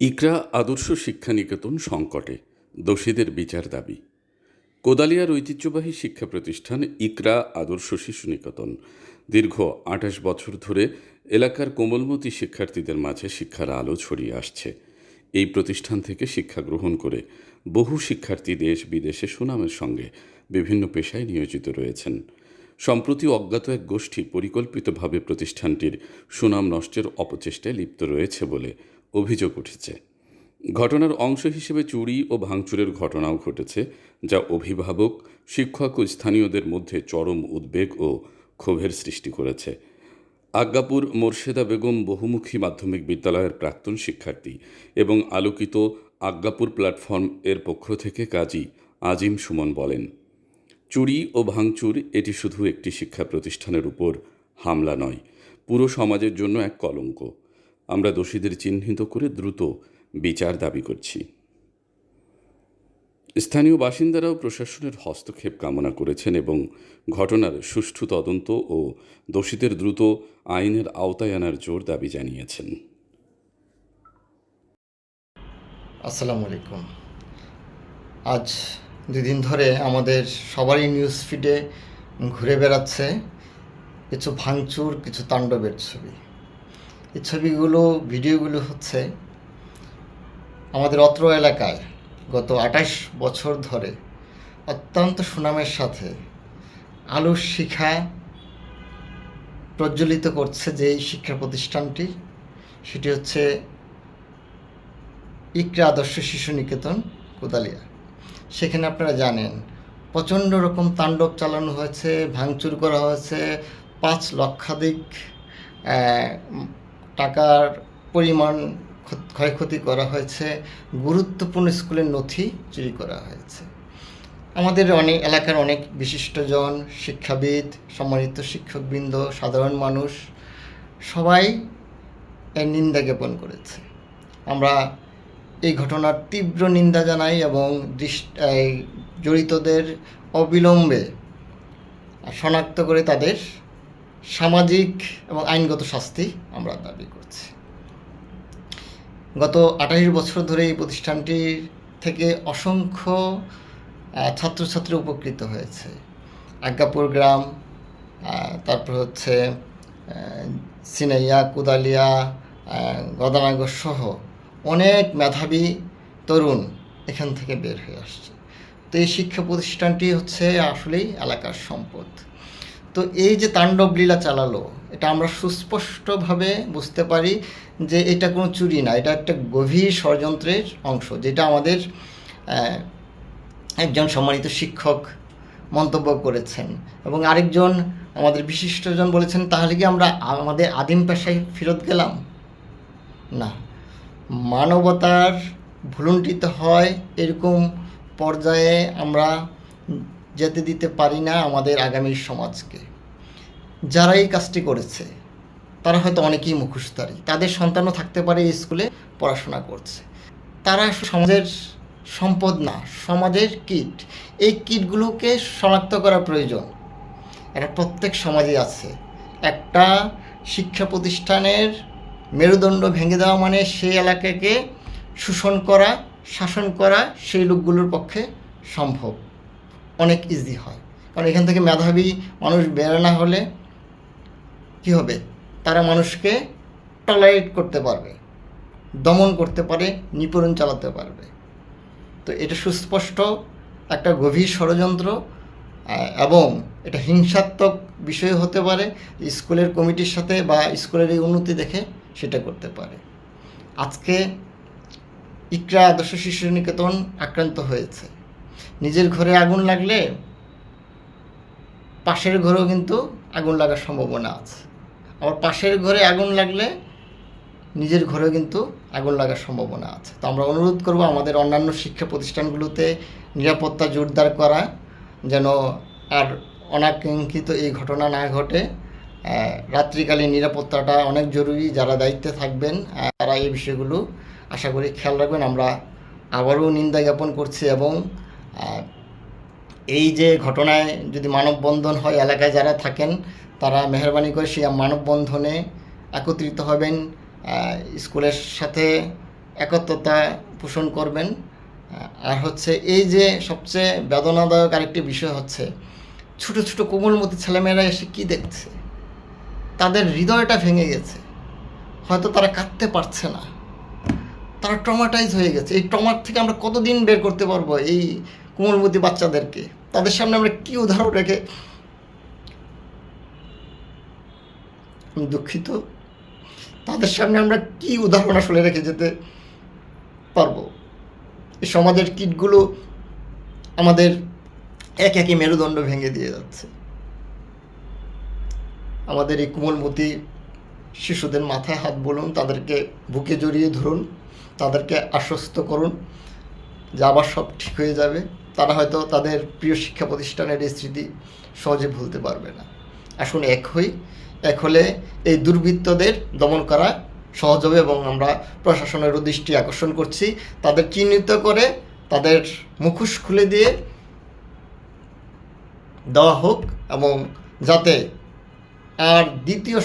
ইকরা আদর্শ শিক্ষা নিকেতন সংকটে, দোষীদের বিচার দাবি। কোদালিয়ার ঐতিহ্যবাহী শিক্ষা প্রতিষ্ঠান ইকরা আদর্শ শিশু নিকেতন দীর্ঘ আঠাশ বছর ধরে এলাকার কোমলমতি শিক্ষার্থীদের মাঝে শিক্ষার আলো ছড়িয়ে আসছে। এই প্রতিষ্ঠান থেকে শিক্ষা গ্রহণ করে বহু শিক্ষার্থী দেশ বিদেশে সুনামের সঙ্গে বিভিন্ন পেশায় নিয়োজিত রয়েছেন। সম্প্রতি অজ্ঞাত এক গোষ্ঠী পরিকল্পিতভাবে প্রতিষ্ঠানটির সুনাম নষ্টের অপচেষ্টায় লিপ্ত রয়েছে বলে অভিযোগ উঠেছে। ঘটনার অংশ হিসেবে চুরি ও ভাঙচুরের ঘটনাও ঘটেছে, যা অভিভাবক, শিক্ষক ও স্থানীয়দের মধ্যে চরম উদ্বেগ ও ক্ষোভের সৃষ্টি করেছে। আজ্ঞাপুর মোর্শেদা বেগম বহুমুখী মাধ্যমিক বিদ্যালয়ের প্রাক্তন শিক্ষার্থী এবং আলোকিত আজ্ঞাপুর প্ল্যাটফর্ম এর পক্ষ থেকে কাজী আজিম সুমন বলেন, চুরি ও ভাঙচুর এটি শুধু একটি শিক্ষা প্রতিষ্ঠানের উপর হামলা নয়, পুরো সমাজের জন্য এক কলঙ্ক। আমরা দোষীদের চিহ্নিত করে দ্রুত বিচার দাবি করছি। স্থানীয় বাসিন্দারাও প্রশাসনের হস্তক্ষেপ কামনা করেছেন এবং ঘটনার সুষ্ঠু তদন্ত ও দোষীদের দ্রুত আইনের আওতায় আনার জোর দাবি জানিয়েছেন। আসসালামু আলাইকুম। আজ দুদিন ধরে আমাদের সবারই নিউজ ফিডে ঘুরে বেড়াচ্ছে কিছু ভাঙচুর, কিছু তাণ্ডবের ছবি। এই ছবিগুলো, ভিডিওগুলো হচ্ছে আমাদের অত্র এলাকায় গত আঠাশ বছর ধরে অত্যন্ত সুনামের সাথে আলুর শিখা প্রজ্বলিত করছে যে শিক্ষা প্রতিষ্ঠানটি। সেটি হচ্ছে ইকরা আদর্শ শিশু নিকেতন, কোদালিয়া। সেখানে আপনারা জানেন, প্রচণ্ড রকম তাণ্ডব চালানো হয়েছে, ভাঙচুর করা হয়েছে, পাঁচ লক্ষাধিক টাকার পরিমাণ ক্ষ- ক্ষয়ক্ষতি করা হয়েছে। গুরুত্বপূর্ণ স্কুলের নথি চুরি করা হয়েছে। আমাদের অনেক এলাকার অনেক বিশিষ্টজন শিক্ষাবিদ, সম্মানিত শিক্ষকবৃন্দ, সাধারণ মানুষ, সবাই এর নিন্দা জ্ঞাপন করেছে। আমরা এই ঘটনার তীব্র নিন্দা জানাই এবং জড়িতদের অবিলম্বে শনাক্ত করে তাদের সামাজিক এবং আইনগত শাস্তি আমরা দাবি করছি। গত আঠাশ বছর ধরে এই প্রতিষ্ঠানটির থেকে অসংখ্য ছাত্রছাত্রী উপকৃত হয়েছে। আজ্ঞাপুর গ্রাম তারপর হচ্ছে সিনাইয়া, কুদালিয়া গদানাগর সহ অনেক মেধাবী তরুণ এখান থেকে বের হয়ে আসছে। তো এই শিক্ষা প্রতিষ্ঠানটি হচ্ছে আসলেই এলাকার সম্পদ। তো এই যে তাণ্ডব লীলা চালালো, এটা আমরা সুস্পষ্টভাবে বুঝতে পারি যে এটা কোনো চুরি না, এটা একটা গভীর ষড়যন্ত্রের অংশ, যেটা আমাদের একজন সম্মানিত শিক্ষক মন্তব্য করেছেন এবং আরেকজন আমাদের বিশিষ্টজন বলেছেন, তাহলে কি আমরা আমাদের আদিম পেশায় ফেরত গেলাম? না, মানবতার ভুলুণ্ঠিত হয় এরকম পর্যায়ে আমরা যেতে দিতে পারি না আমাদের আগামী সমাজকে। যারা এই কাজটি করেছে, তারা হয়তো অনেকেই মুখোশধারী। তাদের সন্তানও থাকতে পারে এই স্কুলে পড়াশোনা করছে। তারা সমাজের সম্পদ না, সমাজের কিট। এই কিটগুলোকে শনাক্ত করা প্রয়োজন। এটা প্রত্যেক সমাজে আছে। একটা শিক্ষা প্রতিষ্ঠানের মেরুদণ্ড ভেঙে দেওয়া মানে সেই এলাকাকে শোষণ করা, শাসন করা সেই লোকগুলোর পক্ষে সম্ভব। অনেক ইজি হয়। কারণ এখান থেকে মেধাবী মানুষ বের না হলে কি হবে? তারা মানুষকে টলারেট করতে পারবে, দমন করতে পারে, নিপীড়ন চালাতে পারবে। তো এটা সুস্পষ্ট একটা গভীর ষড়যন্ত্র এবং এটা হিংসাত্মক বিষয় হতে পারে, স্কুলের কমিটির সাথে বা স্কুলের এই উন্নতি দেখে সেটা করতে পারে। আজকে ইকরা আদর্শ শিশু নিকেতন আক্রান্ত হয়েছে। নিজের ঘরে আগুন লাগলে পাশের ঘরেও কিন্তু আগুন লাগার সম্ভাবনা আছে। আবার পাশের ঘরে আগুন লাগলে নিজের ঘরেও কিন্তু আগুন লাগার সম্ভাবনা আছে। তো আমরা অনুরোধ করব আমাদের অন্যান্য শিক্ষা প্রতিষ্ঠানগুলোতে নিরাপত্তা জোরদার করা, যেন আর অনাকাঙ্ক্ষিত এই ঘটনা না ঘটে। রাত্রিকালীন নিরাপত্তাটা অনেক জরুরি, যারা দায়িত্বে থাকবেন, তারা এই বিষয়গুলো আশা করি খেয়াল রাখবেন। আমরা আবারও নিন্দা জ্ঞাপন করছি এবং এই যে ঘটনায় যদি মানববন্ধন হয়, এলাকায় যারা থাকেন, তারা মেহরবানি করে সেই মানববন্ধনে একত্রিত হবেন স্কুলের সাথে একত্রতা পোষণ করবেন। আর হচ্ছে এই যে সবচেয়ে বেদনাদায়ক আরেকটি বিষয় হচ্ছে, ছোট ছোট কোমলমতি ছেলেমেয়েরা এসে কি দেখছে? তাদের হৃদয়টা ভেঙে গেছে। হয়তো তারা কাঁদতে পারছে না। তারা ট্রমাটাইজ হয়ে গেছে। এই ট্রমার থেকে আমরা কতদিন বের করতে পারব এই কোমলমতি বাচ্চাদেরকে? তাদের সামনে আমরা কি উদাহরণ রেখে দুঃখিত। তাদের সামনে আমরা কি উদাহরণ আসলে রেখে যেতে পারব? এই সমাজের কিটগুলো আমাদের এক একই মেরুদণ্ড ভেঙে দিয়ে যাচ্ছে। আমাদের এই কোমলমতি শিশুদের মাথায় হাত বলুন, তাদেরকে বুকে জড়িয়ে ধরুন। তাদেরকে আশ্বস্ত করুন যে আবার সব ঠিক হয়ে যাবে। তারা হয়তো তাদের প্রিয় শিক্ষা প্রতিষ্ঠানের এই স্মৃতি সহজে ভুলতে পারবে না। আসুন এক হই, এক হলে এই দুর্বৃত্তদের দমন করা সহজ হবে এবং আমরা প্রশাসনের দৃষ্টি আকর্ষণ করছি। তাদের চিহ্নিত করে তাদের মুখোশ খুলে দিয়ে দেওয়া হোক এবং যাতে আর দ্বিতীয়